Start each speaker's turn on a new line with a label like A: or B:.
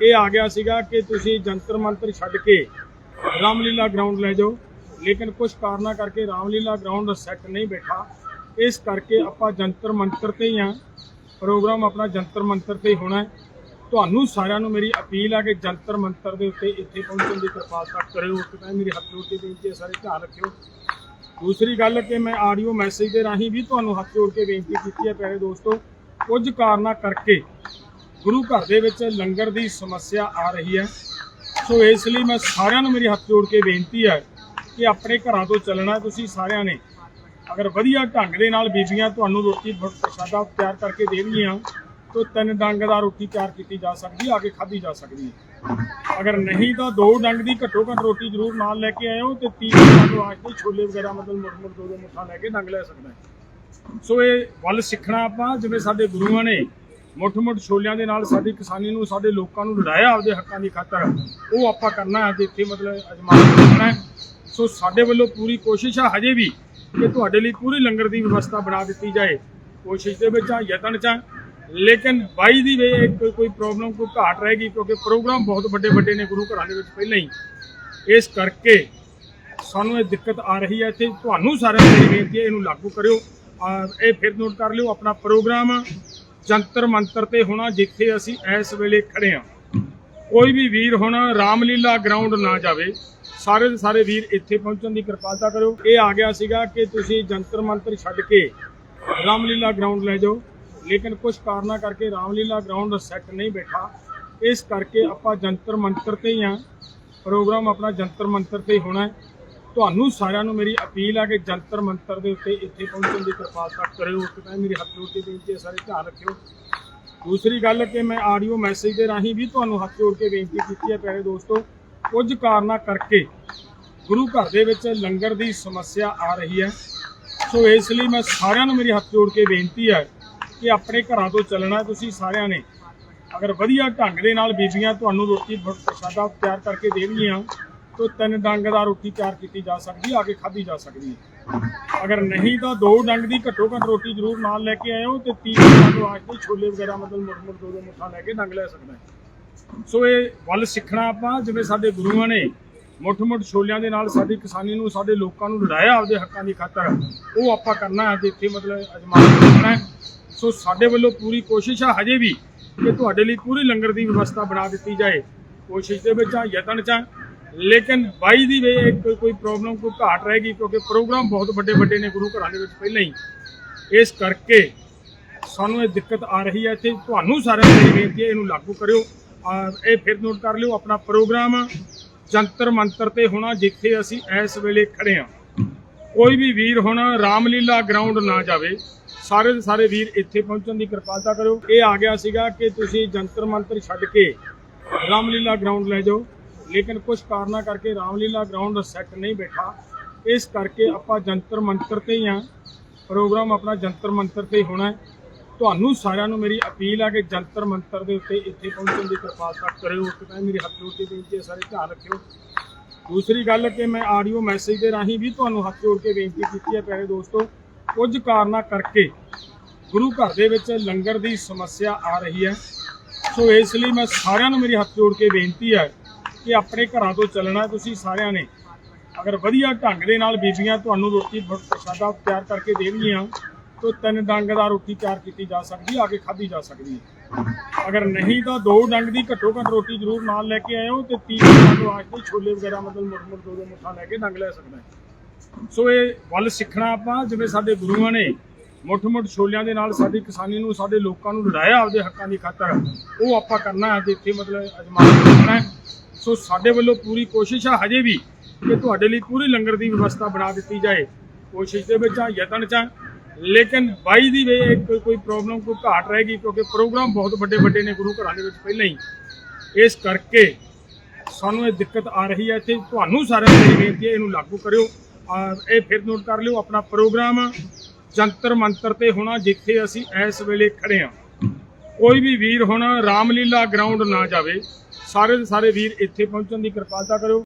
A: ਇਹ ਆ ਗਿਆ ਸੀਗਾ ਕਿ ਤੁਸੀਂ ਜੰਤਰ ਮੰਤਰ ਛੱਡ ਕੇ ਰਾਮਲੀਲਾ ਗਰਾਊਂਡ ਲੈ ਜਾਓ। ਲੇਕਿਨ ਕੁਝ ਕਾਰਨਾਂ ਕਰਕੇ ਰਾਮਲੀਲਾ ਗਰਾਊਂਡ ਸੈੱਟ ਨਹੀਂ ਬੈਠਾ। ਇਸ ਕਰਕੇ ਆਪਾਂ ਜੰਤਰ ਮੰਤਰ ਤੇ ਹੀ ਆ। ਪ੍ਰੋਗਰਾਮ ਆਪਣਾ ਜੰਤਰ ਮੰਤਰ ਤੇ ਹੋਣਾ ਤੁਹਾਨੂੰ ਸਾਰਿਆਂ ਨੂੰ ਮੇਰੀ ਅਪੀਲ ਆ ਕਿ ਜੰਤਰ ਮੰਤਰ ਦੇ ਉੱਤੇ ਇੱਥੇ ਪਹੁੰਚਣ ਦੀ ਕਿਰਪਾਲਤਾ ਕਰਿਓ। ਇੱਕ ਤਾਂ ਮੇਰੀ ਹੱਥ ਜੋੜ ਕੇ ਬੇਨਤੀ ਹੈ, ਸਾਰੇ ਧਿਆਨ ਰੱਖਿਓ। ਦੂਸਰੀ ਗੱਲ ਕਿ ਮੈਂ ਆਡੀਓ ਮੈਸੇਜ ਦੇ ਰਾਹੀਂ ਵੀ ਤੁਹਾਨੂੰ ਹੱਥ ਜੋੜ ਕੇ ਬੇਨਤੀ ਕੀਤੀ ਹੈ, ਪਿਆਰੇ ਦੋਸਤੋ। ਕੁਝ ਕਾਰਨਾਂ ਕਰਕੇ ਗੁਰੂ ਘਰ ਦੇ ਵਿੱਚ ਲੰਗਰ ਦੀ ਸਮੱਸਿਆ ਆ ਰਹੀ ਹੈ। ਸੋ ਇਸ ਲਈ ਮੈਂ ਸਾਰਿਆਂ ਨੂੰ ਮੇਰੀ ਹੱਥ ਜੋੜ ਕੇ ਬੇਨਤੀ ਹੈ ਕਿ ਆਪਣੇ ਘਰਾਂ ਤੋਂ ਚੱਲਣਾ ਤੁਸੀਂ ਸਾਰਿਆਂ ਨੇ। ਅਗਰ ਵਧੀਆ ਢੰਗ ਦੇ ਨਾਲ ਬੀਬੀਆਂ ਤੁਹਾਨੂੰ ਰੋਟੀ ਬ- ਪ੍ਰਸ਼ਾਦਾ ਤਿਆਰ ਕਰਕੇ ਦੇਣਗੀਆਂ, ਤਾਂ ਤਿੰਨ ਡੰਗ ਦਾ ਰੋਟੀ ਤਿਆਰ ਕੀਤੀ ਜਾ ਸਕਦੀ ਆ ਕੇ ਖਾਧੀ ਜਾ ਸਕਦੀ ਹੈ। ਅਗਰ ਨਹੀਂ, ਤਾਂ ਦੋ ਡੰਗ ਦੀ ਘੱਟੋ ਘੱਟ ਰੋਟੀ ਜ਼ਰੂਰ ਨਾਲ ਲੈ ਕੇ ਆਇਓ ਤੇ ਤੀਹ ਡੰਗ ਵਾਸਤੇ ਛੋਲੇ ਵਗੈਰਾ, ਮਤਲਬ ਮੁੜ ਮੁੜ ਦੋ ਦੋ ਮੁੱਠਾ ਲੈ ਕੇ ਡੰਗ ਲੈ ਸਕਦਾ ਸੋ ਇਹ ਵੱਲ ਸਿੱਖਣਾ ਆਪਾਂ, ਜਿਵੇਂ ਸਾਡੇ ਗੁਰੂਆਂ ਨੇ ਮੁੱਠ ਮੁੱਠ ਛੋਲਿਆਂ ਦੇ ਨਾਲ ਸਾਡੀ ਕਿਸਾਨੀ ਨੂੰ, ਸਾਡੇ ਲੋਕਾਂ ਨੂੰ ਲੜਾਇਆ ਆਪਦੇ ਹੱਕਾਂ ਦੀ ਖਾਤਰ। ਉਹ ਆਪਾਂ ਕਰਨਾ ਹੈ, ਤੇ ਇੱਥੇ ਮਤਲਬ ਅਜਮਾਨ ਕਰਨਾ ਹੈ। ਸੋ ਸਾਡੇ ਵੱਲੋਂ ਪੂਰੀ ਕੋਸ਼ਿਸ਼ ਹੈ ਹਜੇ ਵੀ ਕਿ ਤੁਹਾਡੇ ਲਈ ਪੂਰੀ ਲੰਗਰ ਦੀ ਵਿਵਸਥਾ ਬਣਾ ਦਿੱਤੀ ਜਾਏ। ਕੋਸ਼ਿਸ਼ ਦੇ ਵਿੱਚ ਆ, ਯਤਨ ਚ ਆ। ਲੇਕਿਨ ਬਾਈ ਦੀ ਵੇ ਕੋਈ ਕੋਈ ਪ੍ਰੋਬਲਮ ਕੋਈ ਘਾਟ ਰਹੇਗੀ ਕਿਉਂਕਿ ਪ੍ਰੋਗਰਾਮ ਬਹੁਤ ਵੱਡੇ ਵੱਡੇ ਨੇ ਗੁਰੂ ਘਰਾਂ ਦੇ ਵਿੱਚ ਪਹਿਲਾਂ ਹੀ। ਇਸ ਕਰਕੇ ਸਾਨੂੰ ਇਹ ਦਿੱਕਤ ਆ ਰਹੀ ਹੈ। ਇੱਥੇ ਤੁਹਾਨੂੰ ਸਾਰਿਆਂ ਨੂੰ ਬੇਨਤੀ ਹੈ, ਇਹਨੂੰ ਲਾਗੂ ਕਰਿਓ। ਇਹ ਫਿਰ ਨੋਟ ਕਰ ਲਿਓ ਆਪਣਾ ਪ੍ਰੋਗਰਾਮ ਜੰਤਰ ਮੰਤਰ ਤੇ ਹੋਣਾ ਜਿੱਥੇ ਅਸੀਂ ਇਸ ਵੇਲੇ ਖੜੇ ਹਾਂ। ਕੋਈ ਵੀ ਵੀਰ ਹੁਣ ਰਾਮਲੀਲਾ ਗਰਾਊਂਡ ਨਾ ਜਾਵੇ, ਸਾਰੇ ਦੇ ਸਾਰੇ ਵੀਰ ਇੱਥੇ ਪਹੁੰਚਣ ਦੀ ਕਿਰਪਾਲਤਾ ਕਰਿਓ। ਇਹ ਆ ਗਿਆ ਸੀਗਾ ਕਿ ਤੁਸੀਂ ਜੰਤਰ ਮੰਤਰ ਛੱਡ ਕੇ ਰਾਮਲੀਲਾ ਗਰਾਊਂਡ ਲੈ ਜਾਓ। ਲੇਕਿਨ ਕੁਝ ਕਾਰਨਾਂ ਕਰਕੇ ਰਾਮਲੀਲਾ ਗਰਾਊਂਡ ਸੈੱਟ ਨਹੀਂ ਬੈਠਾ। ਇਸ ਕਰਕੇ ਆਪਾਂ ਜੰਤਰ ਮੰਤਰ ਤੇ ਹੀ ਆ ਪ੍ਰੋਗਰਾਮ ਆਪਣਾ ਜੰਤਰ ਮੰਤਰ ਤੇ ਹੀ ਹੋਣਾ ਹੈ। ਤੁਹਾਨੂੰ ਸਾਰਿਆਂ ਨੂੰ ਮੇਰੀ ਅਪੀਲ ਆ ਕਿ ਜੰਤਰ ਮੰਤਰ ਦੇ ਉੱਤੇ ਇੱਥੇ ਪਹੁੰਚਣ ਦੀ ਕਿਰਪਾਲਤਾ ਕਰਿਓ, ਇੱਕ ਤਾਂ ਮੇਰੀ ਹੱਥ ਜੋੜ ਕੇ ਬੇਨਤੀ ਹੈ, ਸਾਰੇ ਧਿਆਨ ਰੱਖਿਓ। ਦੂਸਰੀ ਗੱਲ ਕਿ ਮੈਂ ਆਡੀਓ ਮੈਸੇਜ ਦੇ ਰਾਹੀਂ ਵੀ ਤੁਹਾਨੂੰ ਹੱਥ ਜੋੜ ਕੇ ਬੇਨਤੀ ਕੀਤੀ ਹੈ, ਪਿਆਰੇ ਦੋਸਤੋ, ਕੁਝ ਕਾਰਨਾਂ ਕਰਕੇ ਗੁਰੂ ਘਰ ਦੇ ਵਿੱਚ ਲੰਗਰ ਦੀ ਸਮੱਸਿਆ ਆ ਰਹੀ ਹੈ। ਸੋ ਇਸ ਲਈ ਮੈਂ ਸਾਰਿਆਂ ਨੂੰ ਮੇਰੀ ਹੱਥ ਜੋੜ ਕੇ ਬੇਨਤੀ ਹੈ ਕਿ ਆਪਣੇ ਘਰਾਂ ਤੋਂ ਚੱਲਣਾ ਤੁਸੀਂ ਸਾਰਿਆਂ ਨੇ ਅਗਰ ਵਧੀਆ ਢੰਗ ਦੇ ਨਾਲ ਬੀਬੀਆਂ ਤੁਹਾਨੂੰ ਰੋਟੀ ਬ- ਪ੍ਰਸ਼ਾਦਾ ਤਿਆਰ ਕਰਕੇ ਦੇਣਗੀਆਂ ਤਾਂ ਤਿੰਨ ਡੰਗ ਦਾ ਰੋਟੀ ਤਿਆਰ ਕੀਤੀ ਜਾ ਸਕਦੀ, ਆ ਕੇ ਖਾਧੀ ਜਾ ਸਕਦੀ ਹੈ। ਅਗਰ ਨਹੀਂ ਤਾਂ ਦੋ ਡੰਗ ਦੀ ਘੱਟੋ ਘੱਟ ਰੋਟੀ ਜ਼ਰੂਰ ਨਾਲ ਲੈ ਕੇ ਆਇਓ ਤੇ ਤੀਹ ਡੰਗ ਵਾਸਤੇ ਛੋਲੇ ਵਗੈਰਾ, ਮਤਲਬ ਮੁੜ ਮੁੜ ਦੋ ਦੋ ਮੁੱਠਾ ਲੈ ਕੇ ਡੰਗ ਲੈ ਸਕਦਾ ਹੈ। ਸੋ ਇਹ ਵੱਲ ਸਿੱਖਣਾ ਆਪਾਂ, ਜਿਵੇਂ ਸਾਡੇ ਗੁਰੂਆਂ ਨੇ ਮੁੱਠ ਮੁੱਠ ਛੋਲਿਆਂ ਦੇ ਨਾਲ ਸਾਡੀ ਕਿਸਾਨੀ ਨੂੰ, ਸਾਡੇ ਲੋਕਾਂ ਨੂੰ ਲੜਾਇਆ, ਆਪਦੇ ਹੱਕਾਂ ਦੀ ਖਾਤਰ, ਉਹ ਆਪਾਂ ਕਰਨਾ ਹੈ ਤੇ ਇੱਥੇ ਮਤਲਬ ਅਜਮਾਨ ਸੋ ਸਾਡੇ ਵੱਲੋਂ ਪੂਰੀ ਕੋਸ਼ਿਸ਼ ਆ ਹਜੇ ਵੀ ਕਿ ਤੁਹਾਡੇ ਲਈ ਪੂਰੀ ਲੰਗਰ ਦੀ ਵਿਵਸਥਾ ਬਣਾ ਦਿੱਤੀ ਜਾਏ। ਕੋਸ਼ਿਸ਼ ਦੇ ਵਿੱਚ ਆ, ਯਤਨ ਚ ਲੇਕਿਨ ਬਾਈ ਦੀ ਵੇ ਕੋਈ ਕੋਈ ਪ੍ਰੋਬਲਮ ਕੋਈ ਘਾਟ ਰਹੇਗੀ ਕਿਉਂਕਿ ਪ੍ਰੋਗਰਾਮ ਬਹੁਤ ਵੱਡੇ ਵੱਡੇ ਨੇ ਗੁਰੂ ਘਰਾਂ ਦੇ ਵਿੱਚ ਪਹਿਲਾਂ ਹੀ। ਇਸ ਕਰਕੇ ਸਾਨੂੰ ਇਹ ਦਿੱਕਤ ਆ ਰਹੀ ਹੈ। ਇੱਥੇ ਤੁਹਾਨੂੰ ਸਾਰਿਆਂ ਨੂੰ ਬੇਨਤੀ ਹੈ, ਇਹਨੂੰ ਲਾਗੂ ਕਰਿਓ। ਇਹ ਫਿਰ ਨੋਟ ਕਰ ਲਿਓ, ਆਪਣਾ ਪ੍ਰੋਗਰਾਮ ਜੰਤਰ ਮੰਤਰ ਤੇ ਹੋਣਾ ਜਿੱਥੇ ਅਸੀਂ ਇਸ ਵੇਲੇ ਖੜੇ ਹਾਂ। ਕੋਈ ਵੀ ਵੀਰ ਹੁਣ ਰਾਮਲੀਲਾ ਗਰਾਊਂਡ ਨਾ ਜਾਵੇ, ਸਾਰੇ ਦੇ ਸਾਰੇ ਵੀਰ ਇੱਥੇ ਪਹੁੰਚਣ ਦੀ ਕਿਰਪਾਲਤਾ ਕਰਿਓ। ਇਹ ਆ ਗਿਆ ਸੀਗਾ ਕਿ ਤੁਸੀਂ ਜੰਤਰ ਮੰਤਰ ਛੱਡ ਕੇ ਰਾਮਲੀਲਾ ਗਰਾਊਂਡ ਲੈ ਜਾਓ। ਲੇਕਿਨ ਕੁਝ ਕਾਰਨਾਂ ਕਰਕੇ ਰਾਮਲੀਲਾ ਗਰਾਊਂਡ ਸੈੱਟ ਨਹੀਂ ਬੈਠਾ। ਇਸ ਕਰਕੇ ਆਪਾਂ ਜੰਤਰ ਮੰਤਰ ਤੇ ਹੀ ਆ। ਪ੍ਰੋਗਰਾਮ ਆਪਣਾ ਜੰਤਰ ਮੰਤਰ ਤੇ ਹੀ ਹੋਣਾ ਤੁਹਾਨੂੰ ਸਾਰਿਆਂ ਨੂੰ ਮੇਰੀ ਅਪੀਲ ਆ ਕਿ ਜੰਤਰ ਮੰਤਰ ਦੇ ਉੱਤੇ ਇੱਥੇ ਪਹੁੰਚਣ ਦੀ ਕਿਰਪਾਲਤਾ ਕਰਿਓ। ਇੱਕ ਤਾਂ ਮੇਰੀ ਹੱਥ ਜੋੜ ਕੇ ਬੇਨਤੀ ਹੈ, ਸਾਰੇ ਧਿਆਨ ਰੱਖਿਓ। ਦੂਸਰੀ ਗੱਲ ਕਿ ਮੈਂ ਆਡੀਓ ਮੈਸੇਜ ਦੇ ਰਾਹੀਂ ਵੀ ਤੁਹਾਨੂੰ ਹੱਥ ਜੋੜ ਕੇ ਬੇਨਤੀ ਕੀਤੀ ਹੈ, ਪਿਆਰੇ ਦੋਸਤੋ। ਕੁਝ ਕਾਰਨਾਂ ਕਰਕੇ ਗੁਰੂ ਘਰ ਦੇ ਵਿੱਚ ਲੰਗਰ ਦੀ ਸਮੱਸਿਆ ਆ ਰਹੀ ਹੈ। ਸੋ ਇਸ ਲਈ ਮੈਂ ਸਾਰਿਆਂ ਨੂੰ ਮੇਰੀ ਹੱਥ ਜੋੜ ਕੇ ਬੇਨਤੀ ਹੈ ਕਿ ਆਪਣੇ ਘਰਾਂ ਤੋਂ ਚੱਲਣਾ ਤੁਸੀਂ ਸਾਰਿਆਂ ਨੇ। ਅਗਰ ਵਧੀਆ ਢੰਗ ਦੇ ਨਾਲ ਬੀਬੀਆਂ ਤੁਹਾਨੂੰ ਰੋਟੀ ਬ- ਪ੍ਰਸ਼ਾਦਾ ਤਿਆਰ ਕਰਕੇ ਦੇਣਗੀਆਂ ਤਾਂ ਤਿੰਨ ਡੰਗ ਦਾ ਰੋਟੀ ਤਿਆਰ ਕੀਤੀ ਜਾ ਸਕਦੀ, ਆ ਕੇ ਖਾਧੀ ਜਾ ਸਕਦੀ ਹੈ। ਅਗਰ ਨਹੀਂ ਤਾਂ ਦੋ ਡੰਗ ਦੀ ਘੱਟੋ ਘੱਟ ਰੋਟੀ ਜ਼ਰੂਰ ਨਾਲ ਲੈ ਕੇ ਆਇਓ ਤੇ ਤੀਹ ਡੰਗ ਵਾਸਤੇ ਛੋਲੇ ਵਗੈਰਾ, ਮਤਲਬ ਮੁੜ ਮੁੜ ਦੋ ਦੋ ਮੁੱਠਾ ਲੈ ਕੇ ਡੰਗ ਲੈ ਸਕਦਾ ਹੈ। ਸੋ ਇਹ ਵੱਲ ਸਿੱਖਣਾ ਆਪਾਂ, ਜਿਵੇਂ ਸਾਡੇ ਗੁਰੂਆਂ ਨੇ ਮੁੱਠ ਮੁੱਠ ਛੋਲਿਆਂ ਦੇ ਨਾਲ ਸਾਡੀ ਕਿਸਾਨੀ ਨੂੰ, ਸਾਡੇ ਲੋਕਾਂ ਨੂੰ ਲੜਾਇਆ ਆਪਦੇ ਹੱਕਾਂ ਦੀ ਖਾਤਰ, ਉਹ ਆਪਾਂ ਕਰਨਾ ਹੈ ਤੇ ਇੱਥੇ ਮਤਲਬ ਅਜਮਾਨ ਕਰਨਾ ਹੈ। ਸੋ ਸਾਡੇ ਵੱਲੋਂ ਪੂਰੀ ਕੋਸ਼ਿਸ਼ ਆ ਹਜੇ ਵੀ ਕਿ ਤੁਹਾਡੇ ਲਈ ਪੂਰੀ ਲੰਗਰ ਦੀ ਵਿਵਸਥਾ ਬਣਾ ਦਿੱਤੀ ਜਾਏ। ਕੋਸ਼ਿਸ਼ ਦੇ ਵਿੱਚ ਆ ਯਤਨ ਚ ਆ। ਲੇਕਿਨ ਬਾਈ ਦੀ ਵੇ ਕੋਈ ਕੋਈ ਪ੍ਰੋਬਲਮ ਕੋਈ ਘਾਟ ਰਹੇਗੀ ਕਿਉਂਕਿ ਪ੍ਰੋਗਰਾਮ ਬਹੁਤ ਵੱਡੇ ਵੱਡੇ ਨੇ ਗੁਰੂ ਘਰਾਂ ਦੇ ਵਿੱਚ ਪਹਿਲਾਂ ਹੀ। ਇਸ ਕਰਕੇ ਸਾਨੂੰ ਇਹ ਦਿੱਕਤ ਆ ਰਹੀ ਹੈ ਇੱਥੇ ਤੁਹਾਨੂੰ ਸਾਰਿਆਂ ਨੂੰ ਬੇਨਤੀ ਹੈ, ਇਹਨੂੰ ਲਾਗੂ ਕਰਿਓ। ਇਹ ਫਿਰ ਨੋਟ ਕਰ ਲਿਓ, ਆਪਣਾ ਪ੍ਰੋਗਰਾਮ ਜੰਤਰ ਮੰਤਰ ਤੇ ਹੋਣਾ ਜਿੱਥੇ ਅਸੀਂ ਇਸ ਵੇਲੇ ਖੜੇ ਹਾਂ। ਕੋਈ ਵੀ ਵੀਰ ਹੁਣ ਰਾਮਲੀਲਾ ਗਰਾਊਂਡ ਨਾ ਜਾਵੇ ਸਾਰੇ ਦੇ ਸਾਰੇ ਵੀਰ ਇੱਥੇ ਪਹੁੰਚਣ ਦੀ ਕਿਰਪਾਲਤਾ ਕਰੋ